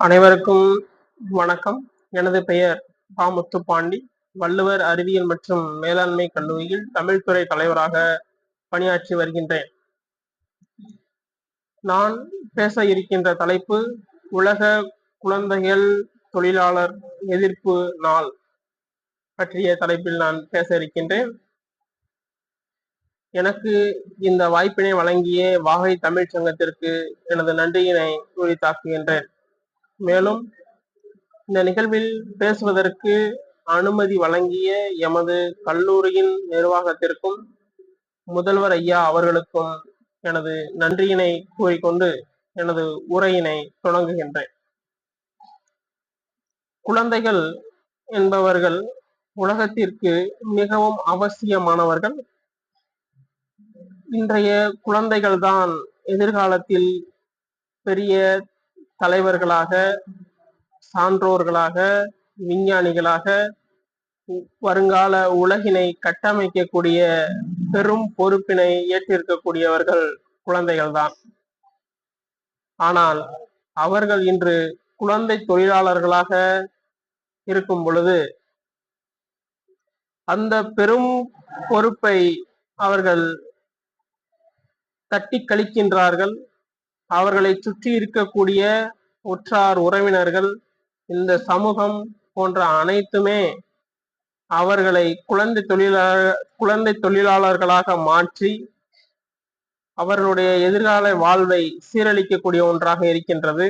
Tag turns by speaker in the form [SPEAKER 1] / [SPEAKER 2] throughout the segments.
[SPEAKER 1] அனைவருக்கும் வணக்கம். எனது பெயர் பா. முத்துப்பாண்டி. வள்ளுவர் அறிவியல் மற்றும் மேலாண்மை கல்லூரியில் தமிழ்துறை தலைவராக பணியாற்றி வருகின்றேன். நான் பேச இருக்கின்ற தலைப்பு உலக குழந்தைகள் தொழிலாளர் எதிர்ப்பு நாள் பற்றிய தலைப்பில் நான் பேச இருக்கின்றேன். எனக்கு இந்த வாய்ப்பினை வழங்கிய வாகை தமிழ்ச் சங்கத்திற்கு எனது நன்றியினை உரித்தாக்குகின்றேன். மேலும் இந்த நிகழ்வில் பேசுவதற்கு அனுமதி வழங்கிய எமது கல்லூரியின் நிர்வாகத்திற்கும் முதல்வர் ஐயா அவர்களுக்கும் எனது நன்றியினை கூறிக்கொண்டு எனது உரையினை தொடங்குகின்றேன். குழந்தைகள் என்பவர்கள் உலகத்திற்கு மிகவும் அவசியமானவர்கள். இன்றைய குழந்தைகள் தான் எதிர்காலத்தில் பெரிய தலைவர்களாக சான்றோர்களாக விஞ்ஞானிகளாக வருங்கால உலகினை கட்டமைக்கக்கூடிய பெரும் பொறுப்பினை ஏற்றிருக்கக்கூடியவர்கள் குழந்தைகள் தான் ஆனால் அவர்கள் இன்று குழந்தை தொழிலாளர்களாக இருக்கும் பொழுது அந்த பெரும் பொறுப்பை அவர்கள் தட்டி கழிக்கின்றார்கள். அவர்களை சுற்றி இருக்கக்கூடிய உற்றார் உறவினர்கள் இந்த சமூகம் போன்ற அனைத்துமே அவர்களை குழந்தை தொழிலாளர் குழந்தை தொழிலாளர்களாக மாற்றி அவர்களுடைய எதிர்கால வாழ்வை சீரழிக்கக்கூடிய ஒன்றாக இருக்கின்றது.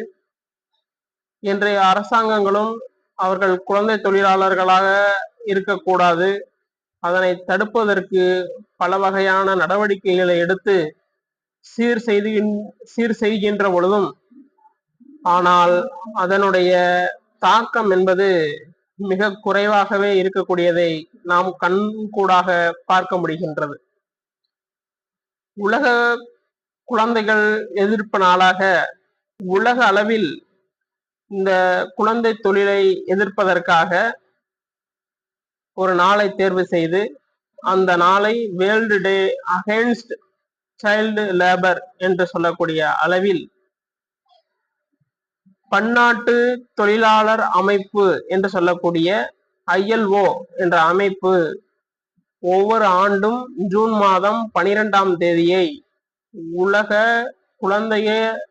[SPEAKER 1] இன்றைய அரசாங்கங்களும் அவர்கள் குழந்தை தொழிலாளர்களாக இருக்கக்கூடாது. அதனை தடுப்பதற்கு பல வகையான நடவடிக்கைகளை எடுத்து சீர் செய்து சீர் செய்கின்ற பொழுதும் ஆனால் அதனுடைய தாக்கம் என்பது மிக குறைவாகவே இருக்கக்கூடியதை நாம் கண்கூடாக பார்க்க முடிகின்றது. உலக குழந்தைகள் எதிர்ப்பு நாளாக உலக அளவில் இந்த குழந்தை தொழிலை எதிர்ப்பதற்காக ஒரு நாளை தேர்வு செய்து அந்த நாளை world day against child labour என்று சொல்லக்கூடிய அளவில் பன்னாட்டு தொழிலாளர் அமைப்பு என்று சொல்லக்கூடிய ஐஎல்ஓ என்ற அமைப்பு ஒவ்வொரு ஆண்டும் ஜூன் மாதம் பனிரெண்டாம் தேதியை உலக குழந்தைய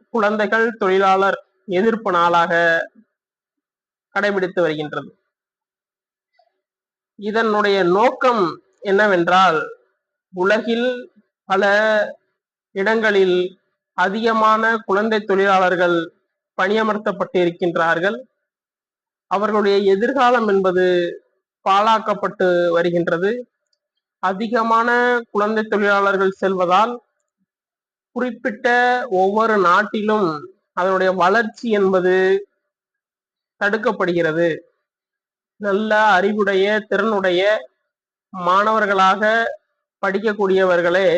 [SPEAKER 1] குழந்தைகள் தொழிலாளர் எதிர்ப்பு நாளாக கடைபிடித்து வருகின்றது. இதனுடைய நோக்கம் என்னவென்றால் உலகில் பல இடங்களில் அதிகமான குழந்தை தொழிலாளர்கள் பணியமர்த்தப்பட்டு இருக்கின்றார்கள் அவர்களுடைய எதிர்காலம் என்பது பாழாக்கப்பட்டு வருகின்றது. அதிகமான குழந்தை தொழிலாளர்கள் செல்வதால் குறிப்பிட்ட ஒவ்வொரு நாட்டிலும் அதனுடைய வளர்ச்சி என்பது தடுக்கப்படுகிறது. நல்ல அறிவுடைய திறனுடைய மாணவர்களாக படிக்கக்கூடியவர்களே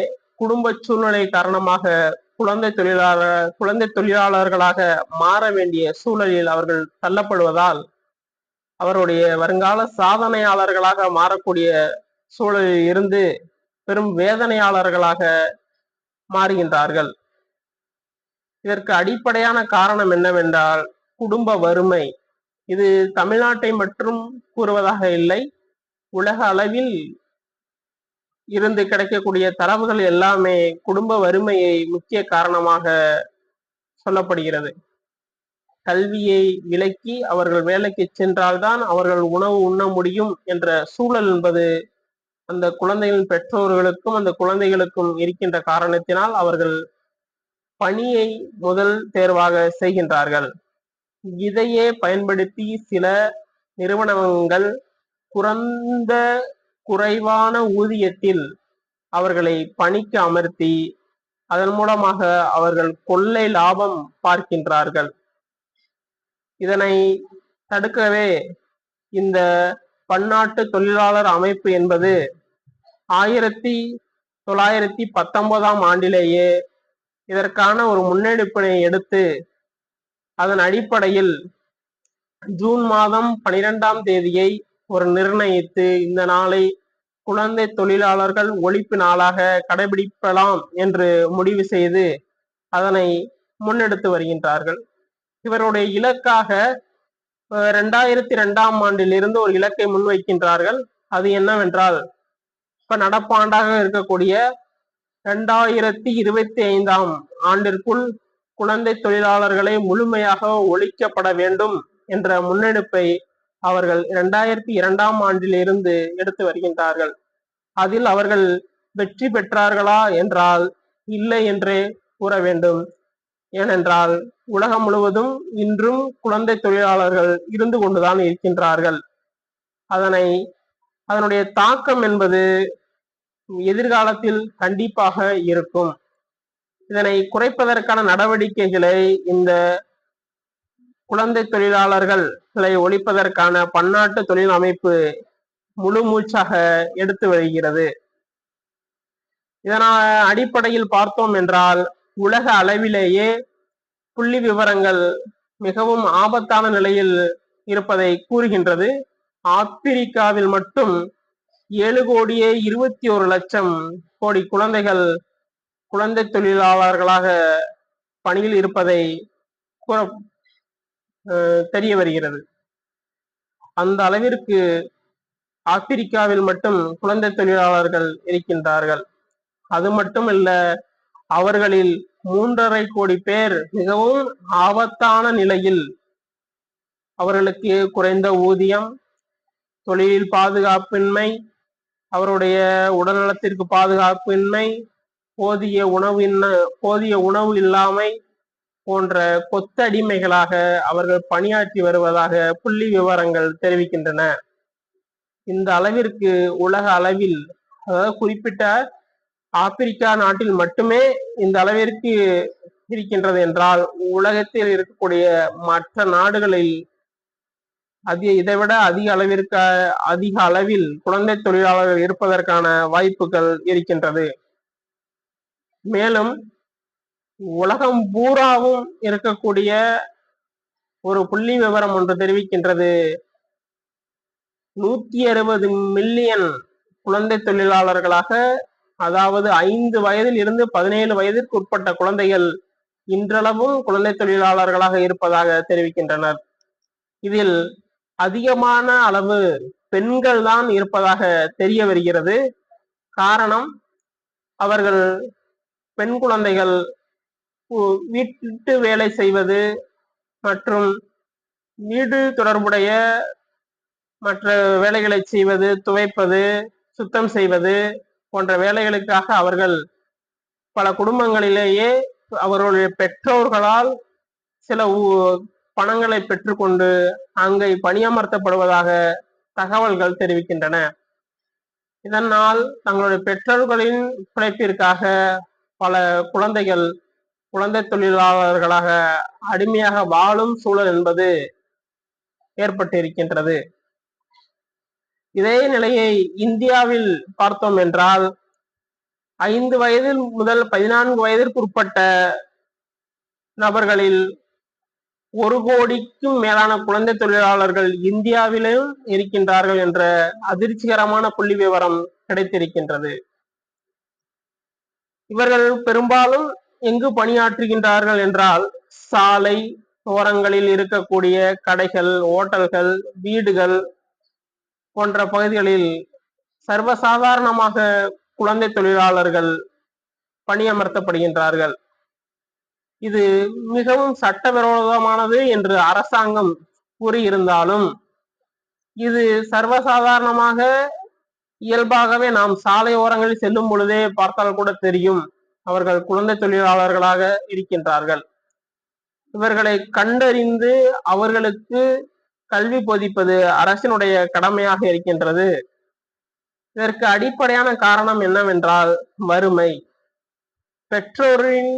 [SPEAKER 1] குடும்ப சூழ்நிலை காரணமாக குழந்தை தொழிலாளர் குழந்தை தொழிலாளர்களாக மாற வேண்டிய சூழலில் அவர்கள் தள்ளப்படுவதால் அவருடைய வருங்கால சாதனையாளர்களாக மாறக்கூடிய சூழலில் இருந்து பெரும் வேதனையாளர்களாக மாறுகின்றார்கள். இதற்கு அடிப்படையான காரணம் என்னவென்றால் குடும்ப வறுமை. இது தமிழ்நாட்டை மட்டும் கூறுவதாக இல்லை உலக அளவில் இருந்து கிடைக்கக்கூடிய தரவுகள் எல்லாமே குடும்ப வறுமையை முக்கிய காரணமாக சொல்லப்படுகிறது. கல்வியை விலக்கி அவர்கள் வேலைக்கு சென்றால்தான் அவர்கள் உணவு உண்ண முடியும் என்ற சூழல் என்பது அந்த குழந்தைகளின் பெற்றோர்களுக்கும் அந்த குழந்தைகளுக்கும் இருக்கின்ற காரணத்தினால் அவர்கள் பணியை முதல் தேர்வாக செய்கின்றார்கள். இதையே பயன்படுத்தி சில நிறுவனங்கள் குறைந்த குறைவான ஊதியத்தில் அவர்களை பணிக்கு அமர்த்தி அதன் மூலமாக அவர்கள் கொள்ளை லாபம் பார்க்கின்றார்கள். இதனை தடுக்கவே இந்த பன்னாட்டு தொழிலாளர் அமைப்பு என்பது ஆயிரத்தி தொள்ளாயிரத்தி பத்தொன்பதாம் ஆண்டிலேயே இதற்கான ஒரு முன்னெடுப்பினை எடுத்து அதன் அடிப்படையில் ஜூன் மாதம் பனிரெண்டாம் தேதியை ஒரு நிர்ணயித்து இந்த நாளை குழந்தை தொழிலாளர்கள் ஒழிப்பு நாளாக கடைபிடிக்கலாம் என்று முடிவு செய்து அதனை முன்னெடுத்து வருகின்றார்கள். இவருடைய இலக்காக ரெண்டாயிரத்தி ரெண்டாம் ஆண்டில் இருந்து ஒரு இலக்கை முன்வைக்கின்றார்கள். அது என்னவென்றால் இப்ப நடப்பாண்டாக இருக்கக்கூடிய ரெண்டாயிரத்தி இருபத்தி ஐந்தாம் ஆண்டிற்குள் குழந்தை தொழிலாளர்களை முழுமையாக ஒழிக்கப்பட வேண்டும் என்ற முன்னெடுப்பை அவர்கள் இரண்டாயிரத்தி இரண்டாம் ஆண்டிலிருந்து எடுத்து வருகின்றார்கள். அதில் அவர்கள் வெற்றி பெற்றார்களா என்றால் இல்லை என்றே கூற வேண்டும். ஏனென்றால் உலகம் முழுவதும் இன்றும் குழந்தை தொழிலாளர்கள் இருந்து கொண்டுதான் இருக்கின்றார்கள். அதனை அதனுடைய தாக்கம் என்பது எதிர்காலத்தில் கண்டிப்பாக இருக்கும். இதனை குறைப்பதற்கான நடவடிக்கைகளை இந்த குழந்தை தொழிலாளர்களை ஒழிப்பதற்கான பன்னாட்டு தொழில் அமைப்பு முழு மூச்சாக எடுத்து வருகிறது. இதனால் அடிப்படையில் பார்த்தோம் என்றால் உலக அளவிலேயே புள்ளி விவரங்கள் மிகவும் ஆபத்தான நிலையில் இருப்பதை கூறுகின்றது. ஆப்பிரிக்காவில் மட்டும் ஏழு கோடியே இருபத்தி ஒரு லட்சம் கோடி குழந்தைகள் குழந்தை தொழிலாளர்களாக பணியில் இருப்பதை கூற தெரிய வருகிறது. அந்த அளவிற்கு ஆப்பிரிக்காவில் மட்டும் குழந்தை தொழிலாளர்கள் இருக்கின்றார்கள். அது மட்டுமல்ல அவர்களில் மூன்றரை கோடி பேர் மிகவும் ஆபத்தான நிலையில் அவர்களுக்கு குறைந்த ஊதியம் தொழிலில் பாதுகாப்பின்மை அவருடைய உடல்நலத்திற்கு பாதுகாப்பின்மை போதிய உணவு போதிய உணவு இல்லாமை போன்ற கொத்தடிமைகளாக அவர்கள் பணியாற்றி வருவதாக புள்ளி விவரங்கள் தெரிவிக்கின்றன. இந்த அளவிற்கு உலக அளவில் அதாவது குறிப்பிட்ட ஆப்பிரிக்கா நாட்டில் மட்டுமே இந்த அளவிற்கு இருக்கின்றது என்றால் உலகத்தில் இருக்கக்கூடிய மற்ற நாடுகளில் அதிக இதைவிட அதிக அளவிற்கு அதிக அளவில் குழந்தை தொழிலாளர்கள் இருப்பதற்கான வாய்ப்புகள் இருக்கின்றது. மேலும் உலகம் பூராவும் இருக்கக்கூடிய ஒரு புள்ளி விவரம் ஒன்று தெரிவிக்கின்றது. நூத்தி அறுபது மில்லியன் குழந்தை தொழிலாளர்களாக அதாவது ஐந்து வயதில் இருந்து பதினேழு வயதிற்கு உட்பட்ட குழந்தைகள் இன்றளவும் குழந்தை தொழிலாளர்களாக இருப்பதாக தெரிவிக்கின்றனர். இதில் அதிகமான அளவு பெண்கள் தான் இருப்பதாக தெரிய வருகிறது. காரணம் அவர்கள் பெண் குழந்தைகள் வீட்டு வேலை செய்வது மற்றும் வீடு தொடர்புடைய மற்ற வேலைகளை செய்வது துவைப்பது சுத்தம் செய்வது போன்ற வேலைகளுக்காக அவர்கள் பல குடும்பங்களிலேயே அவர்களுடைய பெற்றோர்களால் சில பணங்களை பெற்றுக்கொண்டு அங்கே பணியமர்த்தப்படுவதாக தகவல்கள் தெரிவிக்கின்றன. இதனால் தங்களுடைய பெற்றோர்களின் பிழைப்பிற்காக பல குழந்தைகள் குழந்தை தொழிலாளர்களாக அடிமையாக வாழும் சூழல் என்பது ஏற்பட்டிருக்கின்றது. இதே நிலையை இந்தியாவில் பார்த்தோம் என்றால் ஐந்து வயதில் முதல் பதினான்கு வயதிற்கு உட்பட்ட நபர்களில் ஒரு கோடிக்கும் மேலான குழந்தை தொழிலாளர்கள் இந்தியாவிலும் இருக்கின்றார்கள் என்ற அதிர்ச்சிகரமான புள்ளி விவரம் கிடைத்திருக்கின்றது. இவர்கள் பெரும்பாலும் எங்கு பணியாற்றுகின்றார்கள் என்றால் சாலை ஓரங்களில் இருக்கக்கூடிய கடைகள் ஓட்டல்கள் வீடுகள் போன்ற பகுதிகளில் சர்வசாதாரணமாக குழந்தை தொழிலாளர்கள் பணியமர்த்தப்படுகின்றார்கள். இது மிகவும் சட்டவிரோதமானது என்று அரசாங்கம் கூறியிருந்தாலும் இது சர்வசாதாரணமாக இயல்பாகவே நாம் சாலை ஓரங்களில் செல்லும் பொழுதே பார்த்தால் கூட தெரியும். அவர்கள் குழந்தை தொழிலாளர்களாக இருக்கின்றார்கள். இவர்களை கண்டறிந்து அவர்களுக்கு கல்வி போதிப்பது அரசினுடைய கடமையாக இருக்கின்றது. இதற்கு அடிப்படையான காரணம் என்னவென்றால் வறுமை. பெற்றோரின்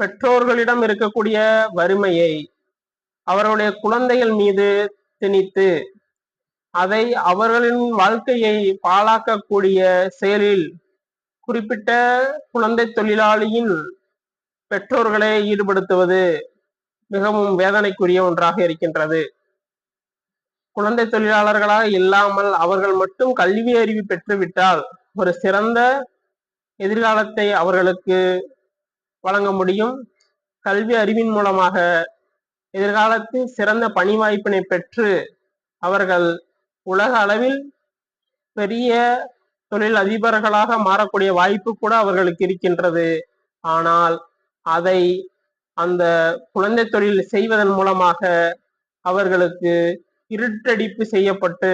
[SPEAKER 1] பெற்றோர்களிடம் இருக்கக்கூடிய வறுமையை அவருடைய குழந்தைகள் மீது திணித்து அதை அவர்களின் வாழ்க்கையை பாழாக்கக்கூடிய செயலில் குறிப்பிட்ட குழந்தை தொழிலாளியின் பெற்றோர்களை ஈடுபடுத்துவது மிகவும் வேதனைக்குரிய ஒன்றாக இருக்கின்றது. குழந்தை தொழிலாளர்களாக இல்லாமல் அவர்கள் மட்டும் கல்வி அறிவு பெற்றுவிட்டால் ஒரு சிறந்த எதிர்காலத்தை அவர்களுக்கு வழங்க முடியும். கல்வி அறிவின் மூலமாக எதிர்காலத்தில் சிறந்த பணி வாய்ப்பினை பெற்று அவர்கள் உலக அளவில் பெரிய தொழில் அதிபர்களாக மாறக்கூடிய வாய்ப்பு கூட அவர்களுக்கு இருக்கின்றது. ஆனால் அதை அந்த குழந்தை தொழில் செய்வதன் மூலமாக அவர்களுக்கு இருட்டடிப்பு செய்யப்பட்டு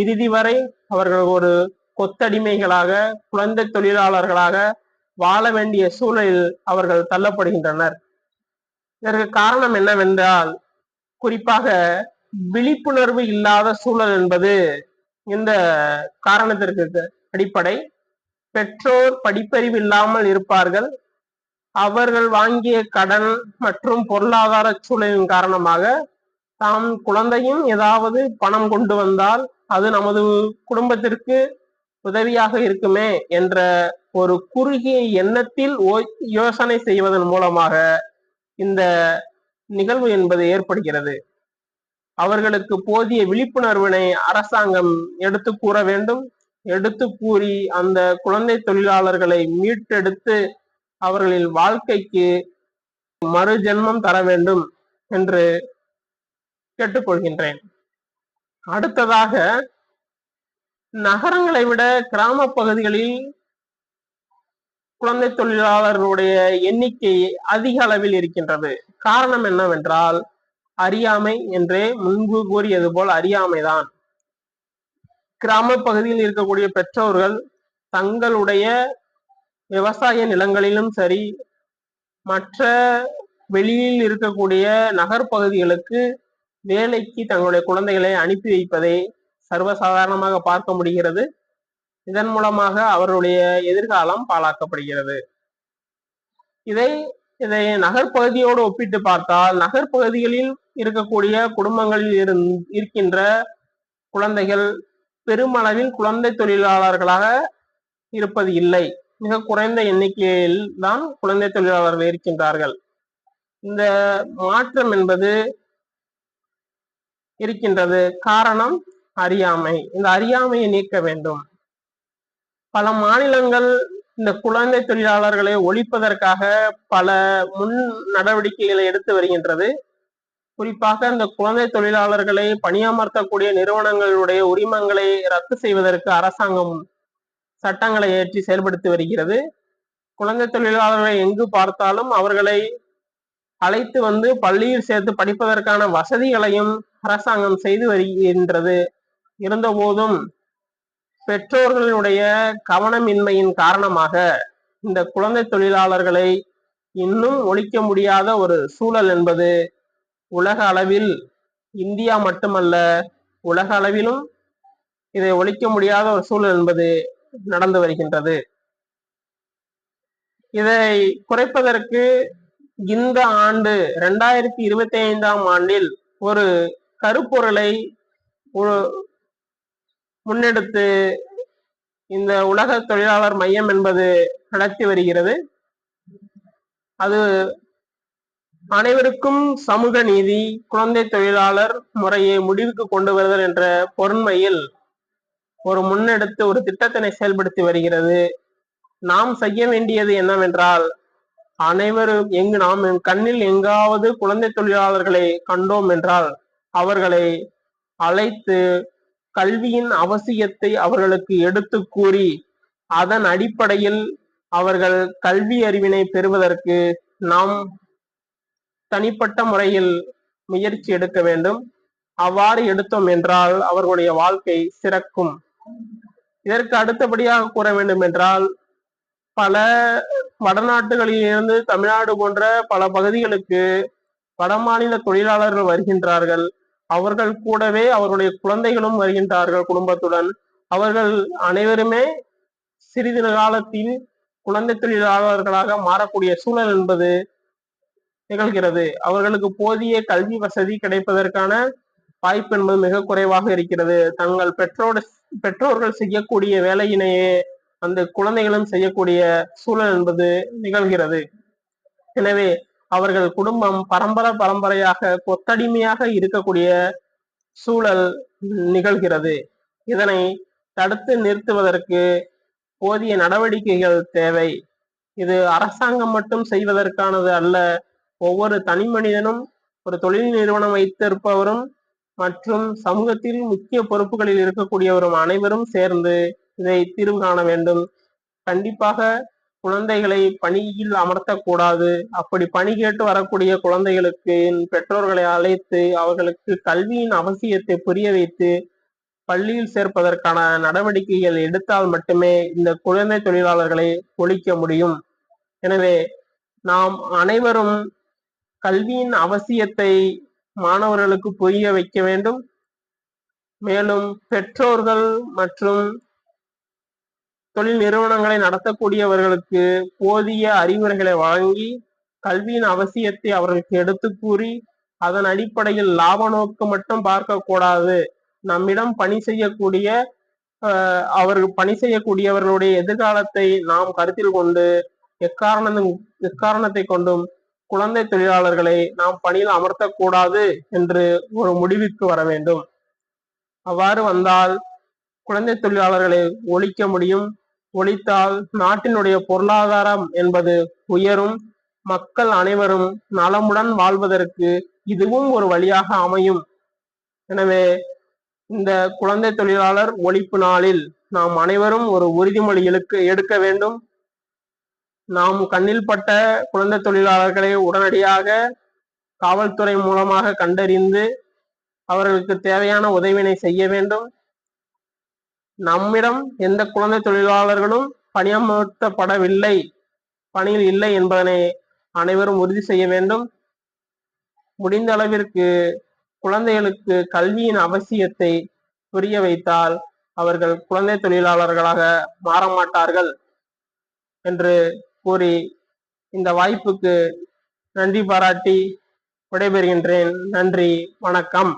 [SPEAKER 1] இறுதி வரை அவர்கள் ஒரு கொத்தடிமைகளாக குழந்தை தொழிலாளர்களாக வாழ வேண்டிய சூழலில் அவர்கள் தள்ளப்படுகின்றனர். இதற்கு காரணம் என்னவென்றால் குறிப்பாக விழிப்புணர்வு இல்லாத சூழல் என்பது இந்த காரணத்திற்கு அடிப்படை. பெற்றோர் படிப்பறிவு இல்லாமல் இருப்பார்கள். அவர்கள் வாங்கிய கடன் மற்றும் பொருளாதார சூழலின் காரணமாக தாம் குழந்தையும் ஏதாவது பணம் கொண்டு வந்தால் அது நமது குடும்பத்திற்கு உதவியாக இருக்குமே என்ற ஒரு குறுகிய எண்ணத்தில் யோசனை செய்வதன் மூலமாக இந்த நிகழ்வு என்பது ஏற்படுகிறது. அவர்களுக்கு போதிய விழிப்புணர்வினை அரசாங்கம் எடுத்து கூற வேண்டும். எடுத்து கூறி அந்த குழந்தை தொழிலாளர்களை மீட்டெடுத்து அவர்களின் வாழ்க்கைக்கு மறு ஜென்மம் தர வேண்டும் என்று கேட்டுக்கொள்கின்றேன். அடுத்ததாக நகரங்களை விட கிராம பகுதிகளில் குழந்தை தொழிலாளர்களுடைய எண்ணிக்கை அதிக அளவில் இருக்கின்றது. காரணம் என்னவென்றால் அறியாமை என்றே முன்பு கூறியது போல் அறியாமைதான். கிராம பகுதியில் இருக்கக்கூடிய பெற்றோர்கள் தங்களுடைய விவசாய நிலங்களிலும் சரி மற்ற வெளியில் இருக்கக்கூடிய நகர்ப்பகுதிகளுக்கு வேலைக்கு தங்களுடைய குழந்தைகளை அனுப்பி வைப்பதை சர்வசாதாரணமாக பார்க்க முடிகிறது. இதன் மூலமாக அவருடைய எதிர்காலம் பாழாக்கப்படுகிறது. இதை இதை நகர்ப்பகுதியோடு ஒப்பிட்டு பார்த்தால் நகர்ப்பகுதிகளில் இருக்கக்கூடிய குடும்பங்களில் இருக்கின்ற குழந்தைகள் பெருமளவில் குழந்தை தொழிலாளர்களாக இருப்பது இல்லை. மிக குறைந்த எண்ணிக்கையில் தான் குழந்தை தொழிலாளர்கள் இருக்கின்றார்கள். இந்த மாற்றம் என்பது இருக்கின்றது. காரணம் அறியாமை. இந்த அறியாமையை நீக்க வேண்டும். பல மாநிலங்கள் இந்த குழந்தை தொழிலாளர்களை ஒழிப்பதற்காக பல முன் நடவடிக்கைகளை எடுத்து வருகின்றது. குறிப்பாக இந்த குழந்தை தொழிலாளர்களை பணியமர்த்தக்கூடிய நிறுவனங்களுடைய உரிமங்களை ரத்து செய்வதற்கு அரசாங்கம் சட்டங்களை ஏற்றி செயல்படுத்தி வருகிறது. குழந்தை தொழிலாளர்களை எங்கு பார்த்தாலும் அவர்களை அழைத்து வந்து பள்ளியில் சேர்த்து படிப்பதற்கான வசதிகளையும் அரசாங்கம் செய்து வருகின்றது. இருந்தபோதும் பெற்றோர்களுடைய கவனமின்மையின் காரணமாக இந்த குழந்தை தொழிலாளர்களை இன்னும் ஒழிக்க முடியாத ஒரு சூழல் என்பது உலக அளவில் இந்தியா மட்டுமல்ல உலக அளவிலும் இதை ஒழிக்க முடியாத ஒரு சூழல் என்பது நடந்து வருகின்றது. இதை குறைப்பதற்கு இந்த ஆண்டு இரண்டாயிரத்தி இருபத்தி ஐந்தாம் ஆண்டில் ஒரு கருப்பொருளை முன்னெடுத்து இந்த உலக தொழிலாளர் மையம் என்பது நடத்தி வருகிறது. அது அனைவருக்கும் சமூக நீதி குழந்தை தொழிலாளர் முறையை முடிவுக்கு கொண்டு வருதல் என்ற பொருண்மையில் ஒரு முன்னெடுத்து ஒரு திட்டத்தினை செயல்படுத்தி வருகிறது. நாம் செய்ய வேண்டியது என்னவென்றால் அனைவரும் எங்கு நாம் கண்ணில் எங்காவது குழந்தை தொழிலாளர்களை கண்டோம் என்றால் அவர்களை அழைத்து கல்வியின் அவசியத்தை அவர்களுக்கு எடுத்து கூறி அதன் அடிப்படையில் அவர்கள் கல்வி அறிவினை பெறுவதற்கு நாம் தனிப்பட்ட முறையில் முயற்சி எடுக்க வேண்டும். அவ்வாறு எடுத்தோம் என்றால் அவர்களுடைய வாழ்க்கை சிறக்கும். இதற்கு அடுத்தபடியாக கூற வேண்டும் என்றால் பல வடநாட்டுகளிலிருந்து தமிழ்நாடு போன்ற பல பகுதிகளுக்கு வடமாநில தொழிலாளர்கள் வருகின்றார்கள். அவர்கள் கூடவே அவர்களுடைய குழந்தைகளும் வருகின்றார்கள் குடும்பத்துடன். அவர்கள் அனைவருமே சிறிது காலத்தில் குழந்தை தொழிலாளர்களாக மாறக்கூடிய சூழல் என்பது நிகழ்கிறது. அவர்களுக்கு போதிய கல்வி வசதி கிடைப்பதற்கான வாய்ப்பு என்பது மிக குறைவாக இருக்கிறது. தங்கள் பெற்றோர் பெற்றோர்கள் செய்யக்கூடிய வேலையினையே அந்த குழந்தைகளும் செய்யக்கூடிய சூழல் என்பது நிகழ்கிறது. எனவே அவர்கள் குடும்பம் பரம்பரை பரம்பரையாக கொத்தடிமையாக இருக்கக்கூடிய சூழல் நிகழ்கிறது. இதனை தடுத்து நிறுத்துவதற்கு போதிய நடவடிக்கைகள் தேவை. இது அரசாங்கம் மட்டும் செய்வதற்கானது அல்ல ஒவ்வொரு தனி மனிதனும் ஒரு தொழில் நிறுவனம் வைத்திருப்பவரும் மற்றும் சமூகத்தில் முக்கிய பொறுப்புகளில் இருக்கக்கூடியவரும் அனைவரும் சேர்ந்து இதை தீர்வு காண வேண்டும். கண்டிப்பாக குழந்தைகளை பணியில் அமர்த்தக்கூடாது. அப்படி பணி கேட்டு வரக்கூடிய குழந்தைகளுக்கு பெற்றோர்களை அழைத்து அவர்களுக்கு கல்வியின் அவசியத்தை புரிய வைத்து பள்ளியில் சேர்ப்பதற்கான நடவடிக்கைகள் எடுத்தால் மட்டுமே இந்த குழந்தை தொழிலாளர்களை ஒழிக்க முடியும். எனவே நாம் அனைவரும் கல்வியின் அவசியத்தை மாணவர்களுக்கு புரிய வைக்க வேண்டும். மேலும் பெற்றோர்கள் மற்றும் தொழில் நிறுவனங்களை நடத்தக்கூடியவர்களுக்கு போதிய அறிவுரைகளை வழங்கி கல்வியின் அவசியத்தை அவர்களுக்கு எடுத்து கூறி அதன் அடிப்படையில் லாப நோக்கு மட்டும் பார்க்க கூடாது. நம்மிடம் பணி செய்யக்கூடிய அவர்கள் பணி செய்யக்கூடியவர்களுடைய எதிர்காலத்தை நாம் கருத்தில் கொண்டு எக்காரணம் எக்காரணத்தை கொண்டும் குழந்தை தொழிலாளர்களை நாம் பணியில் அமர்த்தக்கூடாது என்று ஒரு முடிவுக்கு வர வேண்டும். அவ்வாறு வந்தால் குழந்தை தொழிலாளர்களை ஒழிக்க முடியும். ஒழித்தால் நாட்டினுடைய பொருளாதாரம் என்பது உயரும். மக்கள் அனைவரும் நலமுடன் வாழ்வதற்கு இதுவும் ஒரு வழியாக அமையும். எனவே இந்த குழந்தை தொழிலாளர் ஒழிப்பு நாளில் நாம் அனைவரும் ஒரு உறுதிமொழி எடுக்க எடுக்க வேண்டும். நாம் கண்ணில் பட்ட குழந்தை தொழிலாளர்களை உடனடியாக காவல்துறை மூலமாக கண்டறிந்து அவர்களுக்கு தேவையான உதவினை செய்ய வேண்டும். நம்மிடம் எந்த குழந்தை தொழிலாளர்களும் பணியமர்த்தப்படவில்லை. பணியில் இல்லை என்பதனை அனைவரும் உறுதி செய்ய வேண்டும். முடிந்த அளவிற்கு குழந்தைகளுக்கு கல்வியின் அவசியத்தை புரிய வைத்தால் அவர்கள் குழந்தை தொழிலாளர்களாக மாறமாட்டார்கள் என்று கூறி இந்த வாய்ப்புக்கு நன்றி பாராட்டி விடைபெறுகின்றேன். நன்றி. வணக்கம்.